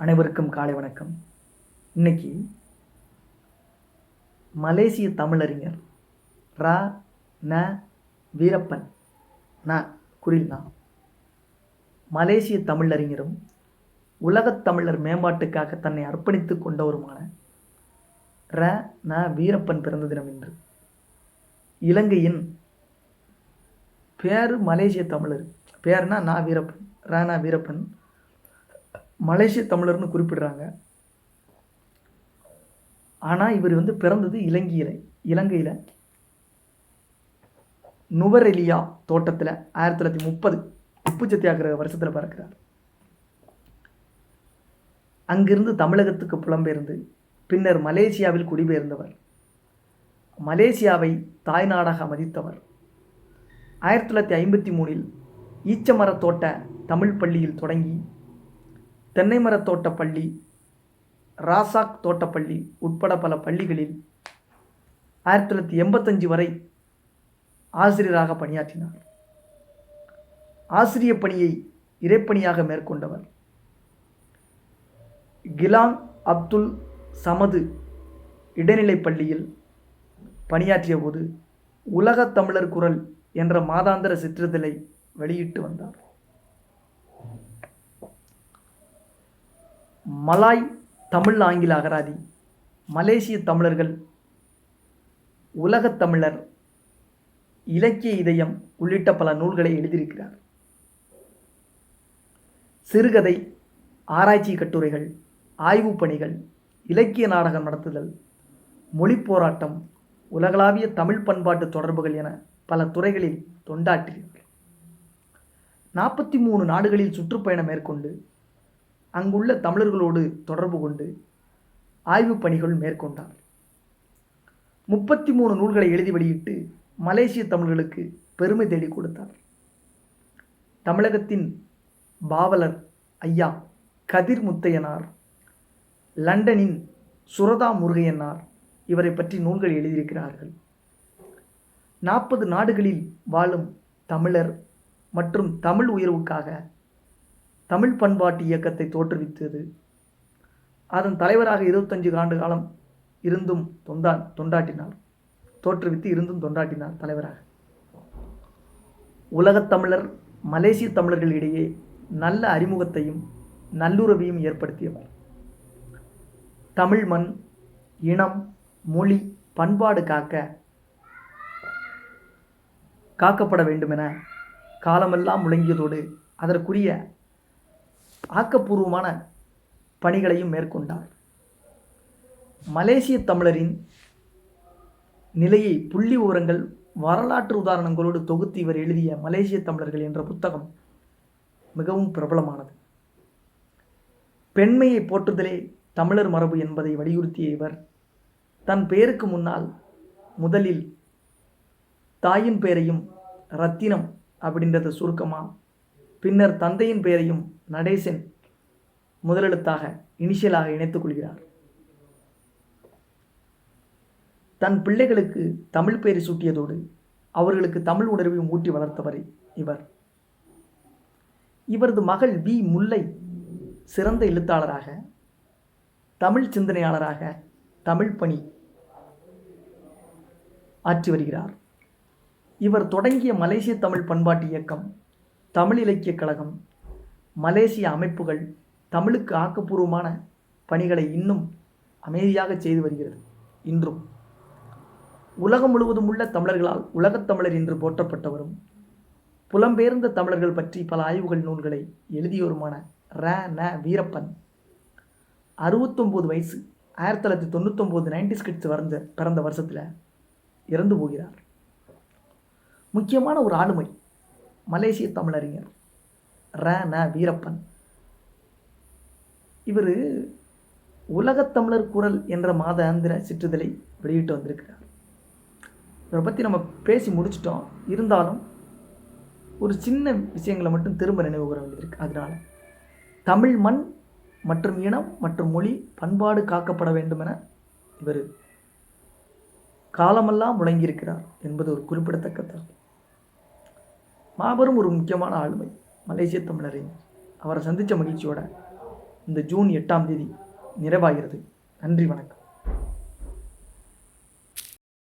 அனைவருக்கும் காலை வணக்கம். இன்னைக்கு மலேசிய தமிழறிஞர் ரா ந வீரப்பன். ந குரில்னா மலேசிய தமிழறிஞரும் உலகத் தமிழர் மேம்பாட்டுக்காக தன்னை அர்ப்பணித்துக் கொண்டவருமான ர ந வீரப்பன் பிறந்த தினம் இன்று. இலங்கையின் பேரு மலேசிய தமிழர். பேர்னா நா வீரப்பன் ர ந வீரப்பன். மலேசிய தமிழர்னு குறிப்பிடுறாங்க. ஆனால் இவர் வந்து பிறந்தது இலங்கையில் இலங்கையில். நுவரெலியா தோட்டத்தில் ஆயிரத்தி தொள்ளாயிரத்தி முப்பது உப்பு சத்தியாகிரக வருஷத்தில் பிறக்கிறார். அங்கிருந்து தமிழகத்துக்கு புலம்பெயர்ந்து பின்னர் மலேசியாவில் குடிபெயர்ந்தவர். மலேசியாவை தாய்நாடாக மதித்தவர். ஆயிரத்தி தொள்ளாயிரத்தி ஐம்பத்தி மூணில் ஈச்சமரத் தோட்ட தமிழ் பள்ளியில் தொடங்கி தென்னை மரத் பள்ளி ராசாக் தோட்டப்பள்ளி உட்பட பல பள்ளிகளில் ஆயிரத்தி தொள்ளாயிரத்தி எண்பத்தஞ்சு வரை ஆசிரியராக பணியாற்றினார். ஆசிரிய பணியை இறைப்பணியாக மேற்கொண்டவர். கிலாங் அப்துல் சமது இடைநிலைப் பள்ளியில் பணியாற்றிய போது உலகத் தமிழர் குரல் என்ற மாதாந்திர சிற்றிதழை வெளியிட்டு வந்தார். மலாய் தமிழ் ஆங்கில அகராதி. மலேசிய தமிழர்கள் உலகத் தமிழர் இலக்கிய இதயம் உள்ளிட்ட பல நூல்களை எழுதியிருக்கிறார். சிறுகதை ஆராய்ச்சி கட்டுரைகள் ஆய்வுப் பணிகள் இலக்கிய நாடகம் நடத்துதல் மொழி போராட்டம் உலகளாவிய தமிழ் பண்பாட்டு தொடர்புகள் என பல துறைகளில் தொண்டாற்றினார் நாற்பத்தி மூணு நாடுகளில் சுற்றுப்பயணம் மேற்கொண்டு அங்குள்ள தமிழர்களோடு தொடர்பு கொண்டு ஆய்வுப் பணிகள் மேற்கொண்டார். முப்பத்தி மூணு நூல்களை எழுதி வெளியிட்டு மலேசிய தமிழர்களுக்கு பெருமை தேடி கொடுத்தார். தமிழகத்தின் பாவலர் ஐயா கதிர் முத்தையனார் லண்டனின் சுரதா முருகையனார் இவரை பற்றி நூல்கள் எழுதியிருக்கிறார்கள். நாற்பது நாடுகளில் வாழும் தமிழர் மற்றும் தமிழ் உயர்வுக்காக தமிழ் பண்பாட்டு இயக்கத்தை தோற்றுவித்தது. அதன் தலைவராக இருபத்தஞ்சு ஆண்டு காலம் இருந்தும் தொண்டா தொண்டாட்டினார் தோற்றுவித்து இருந்தும் தொண்டாட்டினார் தலைவராக. உலகத் தமிழர் மலேசிய தமிழர்களிடையே நல்ல அறிமுகத்தையும் நல்லுறவையும் ஏற்படுத்தியவர். தமிழ் மண் இனம் மொழி பண்பாடு காக்க காக்கப்பட வேண்டுமென காலமெல்லாம் முழங்கியதோடு அதற்குரிய ஆக்கப்பூர்வமான பணிகளையும் மேற்கொண்டார். மலேசிய தமிழரின் நிலையை புள்ளி விவரங்கள் வரலாற்று உதாரணங்களோடு தொகுத்து இவர் எழுதிய மலேசிய தமிழர்கள் என்ற புத்தகம் மிகவும் பிரபலமானது. பெண்மையை போற்றுதலே தமிழர் மரபு என்பதை வலியுறுத்திய இவர் தன் பெயருக்கு முன்னால் முதலில் தாயின் பெயரையும் ரத்தினம் அப்படின்றத சுருக்கமா பின்னர் தந்தையின் பெயரையும் நடேசன் முதலெழுத்தாக இனிஷியலாக இணைத்துக் கொள்கிறார். தன் பிள்ளைகளுக்கு தமிழ் பெயரை சூட்டியதோடு அவர்களுக்கு தமிழ் உணர்வையும் ஊட்டி வளர்த்தவர் இவர். இவரது மகள் வி. முல்லை சிறந்த எழுத்தாளராக தமிழ் சிந்தனையாளராக தமிழ் பணி ஆற்றி வருகிறார். இவர் தொடங்கிய மலேசிய தமிழ் பண்பாட்டு இயக்கம் தமிழ் இலக்கியக் கழகம் மலேசிய அமைப்புகள் தமிழுக்கு ஆக்கப்பூர்வமான பணிகளை இன்னும் அமைதியாக செய்து வருகிறது. இன்றும் உலகம் முழுவதும் உள்ள தமிழர்களால் உலகத் தமிழர் என்று போற்றப்பட்டவரும் புலம்பெயர்ந்த தமிழர்கள் பற்றி பல ஆய்வுகள் நூல்களை எழுதியவருமான ர. ந. வீரப்பன் அறுபத்தொம்போது வயசு ஆயிரத்தி தொள்ளாயிரத்தி தொண்ணூத்தொம்போது நைன்டி ஸ்கிட்ஸ் வரைந்த பிறந்த வருஷத்தில் இறந்து போகிறார். முக்கியமான ஒரு ஆளுமை மலேசிய தமிழறிஞர். ர ந வீரப்பன். இவர் உலகத்தமிழர் குரல் என்ற மாதாந்திர சிற்றுதலை வெளியிட்டு வந்திருக்கிறார். இவரை பற்றி நம்ம பேசி முடிச்சிட்டோம். இருந்தாலும் ஒரு சின்ன விஷயங்களை மட்டும் திரும்ப நினைவு கூற வேண்டியிருக்கு. அதனால் தமிழ் மண் மற்றும் இனம் மற்றும் மொழி பண்பாடு காக்கப்பட வேண்டும் என இவர் காலமெல்லாம் முழங்கியிருக்கிறார் என்பது ஒரு குறிப்பிடத்தக்க தகவல். மாபெரும் ஒரு முக்கியமான ஆளுமை. மலேசிய தமிழரை அவரை சந்தித்த மகிழ்ச்சியோட இந்த ஜூன் எட்டாம் தேதி நிறைவாகிறது. நன்றி வணக்கம்.